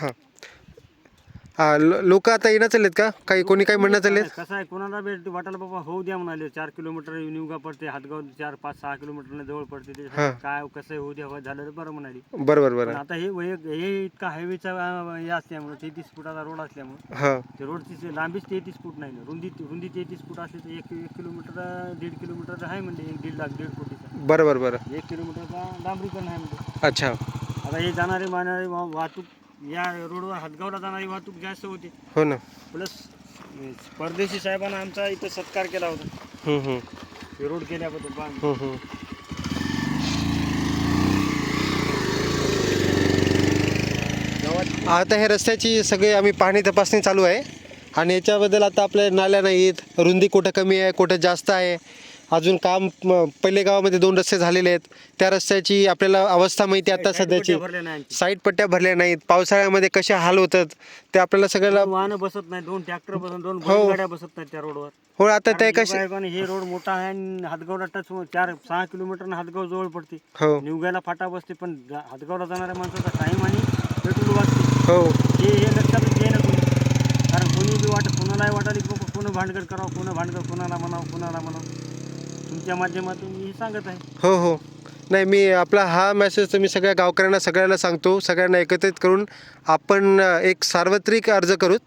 हां. हां लोक आता येणं चाललेत का? काही कोणी काही म्हणणं चाललेत? कसं आहे कोणाला भेट वाटायला बाबा होऊ द्या म्हणाले. चार किलोमीटर निवगा पडते हातगाव चार पाच सहा किलोमीटर जवळ पडते. ते हां. काय कसं होऊ द्या हो, झालं तर बरं म्हणाली. बरोबर पण बरं आता हे हे इतका हायवेचा हे असल्यामुळे तेहतीस फुटाचा रोड असल्यामुळे हां. ते रोडची लांबीच तेहतीस फूट नाही ना. रुंदी रुंदी तेहतीस फूट असली तर एक एक किलोमीटर दीड किलोमीटर आहे म्हणजे एक दीड लाख दीड कोटीचा. बरोबर बरं एक किलोमीटरचा डांबरीकरण आहे म्हणजे अच्छा. आता हे जाणारे वा- वाहतूक या रोडवर हातगावला जाणारी वाहतूक जास्त होती. हो ना. प्लस परदेशी साहेबांना आमचा इथं सत्कार केला होता. हम्म, हम्म, हे रोड केल्याबद्दल बा- हम्म, हम्म. गावात आता हे रस्त्याची सगळी आम्ही पाहणी तपासणी चालू आहे. आणि याच्याबद्दल आता आपल्या नाल्या नाहीत रुंदी कुठं कमी आहे कुठं जास्त आहे. अजून काम म, पहिले गावामध्ये दोन रस्ते झालेले आहेत. त्या रस्त्याची आपल्याला अवस्था माहिती आहे आता सध्याची. भरल्या नाही आणखी. साईड पट्ट्या भरल्या नाहीत. पावसाळ्यामध्ये कसे हाल होतात ते आपल्याला सगळ्याला वाहनं बसत नाही दोन ट्रॅक्टर बसत दोन हो. गाड्या बसत नाहीत त्या रोडवर. हो आता ते कसे हे रोड मोठा आहे आणि हातगावला टच चार सहा किलोमीटर हातगाव जवळ पडते. हो. निवगायला फाटा बसते पण जा- हातगावला जाणाऱ्या माणसाचा टाइम आणि पेट्रोल वाचते. हो. हे हे लक्षातच घे ना तुम्ही कारण कोणी बी वाटत कोणालाही वाटायला की बाबा कोण भांडगड करावं कोण भांडगड कोणाला म्हणावं कोणाला म्हणावं. तुमच्या माध्यमातून मी सांगत आहे. हो हो. नाही मी आपला हा मेसेज तर मी सगळ्या गावकऱ्यांना सगळ्याला सांगतो सगळ्यांना एकत्रित करून आपण एक सार्वत्रिक अर्ज करूत.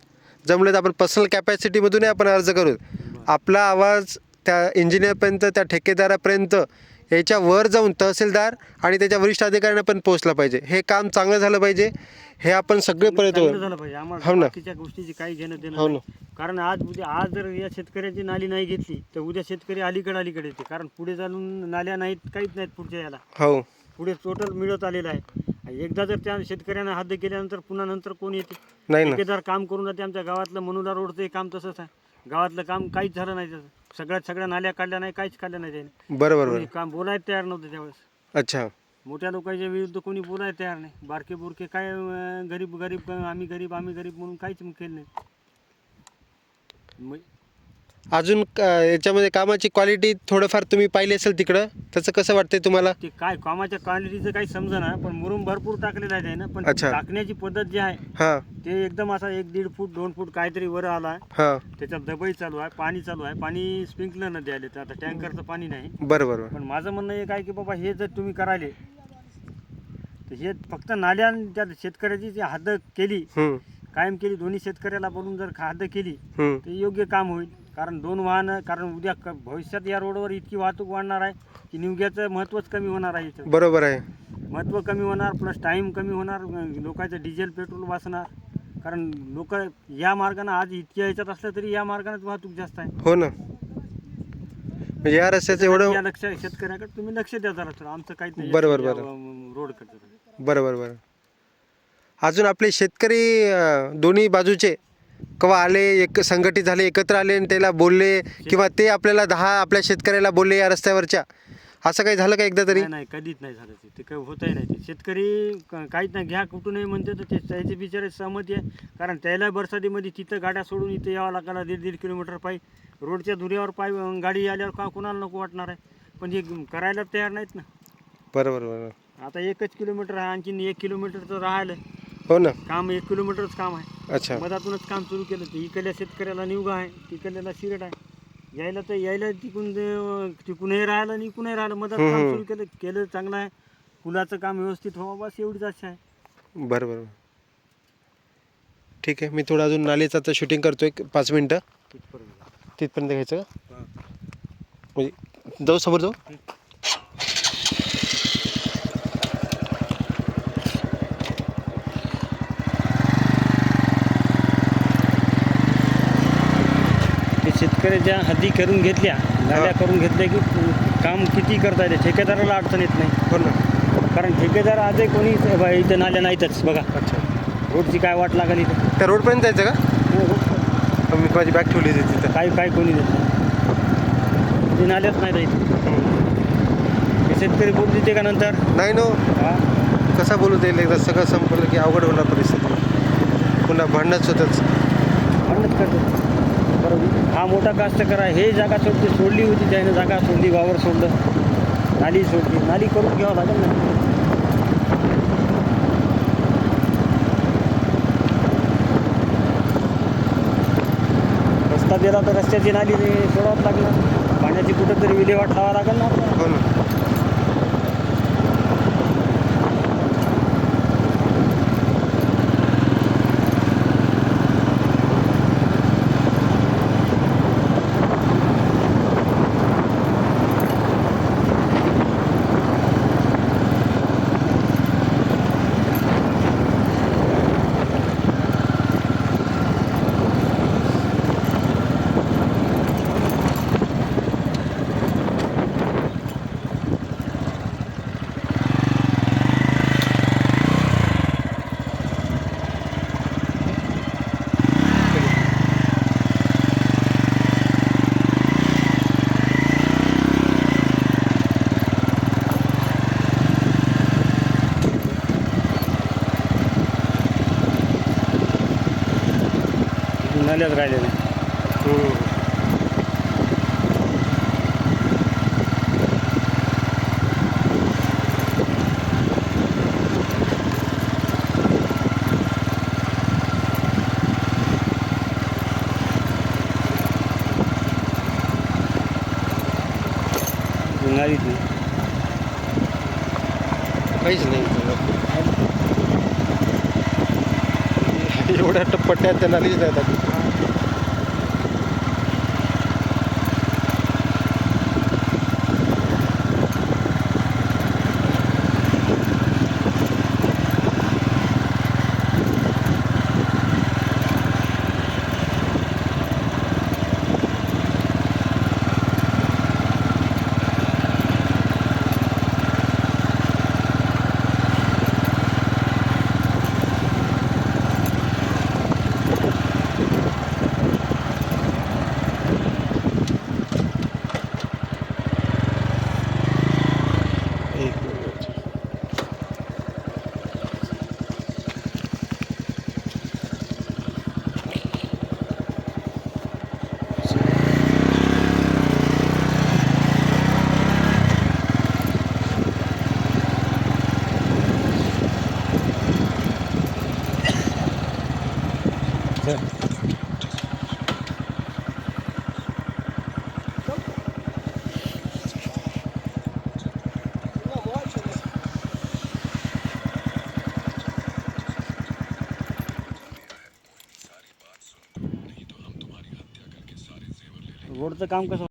जमलं तर आपण पर्सनल कॅपॅसिटीमधूनही आपण अर्ज करू आपला आवाज त्या इंजिनियरपर्यंत त्या ठेकेदारापर्यंत याच्या वर जाऊन तहसीलदार आणि त्याच्या वरिष्ठ अधिकाऱ्यांना पण पोहोचलं पाहिजे. हे काम चांगलं झालं पाहिजे. हे आपण सगळे प्रयत्न झालं पाहिजे. हो आम्हाला ना. बाकीच्या गोष्टीची काही घेणं देणं हो ना. नाही. कारण आज उद्या आज जर या शेतकऱ्याची नाली नाही घेतली तर उद्या शेतकरी अलीकडे अलीकडे येते. कारण पुढे चालून नाल्या नाहीत काहीच नाहीत पुढच्या याला. हो. पुढे टोटल मिळत आलेलं आहे. आणि एकदा जर त्या शेतकऱ्यांना हद्द केल्यानंतर पुन्हा नंतर कोण येते? नाही ना. ठेकेदार काम करून जाते आमच्या गावातलं मनुला रोडचं हे काम तसंच आहे. गावातलं काम काहीच झालं नाही त्याचं. सगळ्यात सगळ्या नाल्या काढल्या नाही काहीच काढल्या नाही त्याने. बरोबर कोणी काम बोलायला तयार नव्हतं त्यावेळेस. अच्छा. मोठ्या लोकांच्या विरुद्ध कोणी बोलायला तयार नाही. बारके बुरके काय अं, गरीब गरीब आम्ही गरीब आम्ही गरीब म्हणून काहीच केलं नाही. अजून क- याच्यामध्ये कामाची क्वालिटी थोडंफार तुम्ही पाहिली असेल तिकडं त्याचं कसं वाटतंय तुम्हाला? ते काय कामाच्या क्वालिटीचं काही समजा ना पण मुरुम भरपूर टाकलेलं आहे ना पण अच्छा. टाकण्याची पद्धत जी आहे हां. ते एकदम असा एक दीड फूट दोन फूट काहीतरी वर आला आहे हां. त्याच्यात दबाई चालू आहे पाणी चालू आहे पाणी स्प्रिंकलर न द्यायला तर आता टँकरचं पाणी नाही. बरं बरं बरं पण माझं म्हणणं एक आहे की बाबा हे जर तुम्ही करायले तर हे फक्त नाल्या त्या शेतकऱ्याची जी हद्द केली हम्म, कायम केली दोन्ही शेतकऱ्याला बोलून जर हद्द केली हम्म. तर योग्य काम होईल. कारण दोन वाहनं कारण उद्या क- भविष्यात या रोडवर इतकी वाहतूक वाढणार आहे की निवग्याचं महत्त्वच कमी होणार आहे इथं. बरोबर आहे. महत्त्व कमी होणार प्लस टाईम कमी होणार लोकांचं डिझेल पेट्रोल वाचणार. कारण लोक या मार्गाने आज इतक्या याच्यात असलं तरी या मार्गानेच वाहतूक जास्त आहे. हो ना. म्हणजे या रस्त्याचं एवढं या लक्ष शेतकऱ्याकडे तुम्ही लक्ष द्या जरा थोडं. आमचं काहीच नाही. बरोबर, बरोबर. रोड करतो बरोबर बरं अजून आपले शेतकरी अं, दोन्ही बाजूचे केव्हा आले एक संघटित झाले एकत्र आले आणि त्याला बोलले किंवा ते आपल्याला दहा आपल्या शेतकऱ्याला बोलले या रस्त्यावरच्या. असं काही झालं का एकदा तरी? नाही नाही कधीच नाही झालं. ते ते काही होतही नाही. ते शेतकरी क- काहीच नाही. घ्या कुठूनही म्हणते तर ते त्याचे बिचारे सहमती आहे. कारण त्याला बरसातीमध्ये तिथं गाड्या सोडून इथं यावं लागला दीड दीड किलोमीटर पायी. रोडच्या दुऱ्यावर पायी अं, गाडी आल्यावर का कोणाला नको वाटणार आहे? पण हे करायला तयार नाहीत ना. बरोबर बरोबर. आता एकच किलोमीटर आहे. आणखीन एक किलोमीटरचं राहिलं हो ना. काम एक किलोमीटरच काम आहे. अच्छा. मधातूनच काम सुरू केलं तर इकडल्या शेतकऱ्याला निवगा आहे तिकडल्याला शिरड आहे. यायला तर यायला तिकून तिकूनही राहिलं आणि इकूनही राहिलं. मधात काम. सुरू केलं केलं चांगलं आहे. पुलाचं काम व्यवस्थित व्हावं बस एवढीच आशा आहे. बरं बरं ठीक आहे मी थोडं अजून नालीचं आता शूटिंग करतो एक पाच मिनटं. तिथपर्यंत. तिथपर्यंत घ्यायचं का? म्हणजे जाऊ समोर जाऊ. ते शेतकऱ्याच्या हद्दी करून घेतल्या गाड्या करून घेतल्या की काम किती करता येते? ठेकेदाराला अडचण येत नाही. हो ना. कारण ठेकेदार आजही कोणी इथं नाल्या नाहीतच बघा. रोडची काय वाट लागली इथं? त्या रोडपर्यंत जायचं का? मी माझी बॅग ठेवली होती तिथं. काय काय कोणी देत नाही. ते नाल्याच नाही राहील ते शेतकरी बोलू देते का नंतर? नाही नो हा? कसा बोलू देईल एकदा सगळं संपलं की अवघड होणार परिस्थिती. पुन्हा भांडणच होतच म्हणूनच करतो हा मोठा कास्तकार आहे. हे जागा सोडते सोडली होती त्याने जागा सोडली वावर सोडलं. नाली सोडली. नाली करून घ्यावं लागेल ना. रस्ता दिला तर रस्त्याची नाली सोडावं लागणार पाण्याची कुठंतरी विल्हेवाट लावा लागेल ना. हो हो नाल्याच राहिले नाही. नालीच नाही काहीच नाही एवढ्या टप्पट्यात त्या नालीच नाही आता एक मिनिट रोडचं काम कसं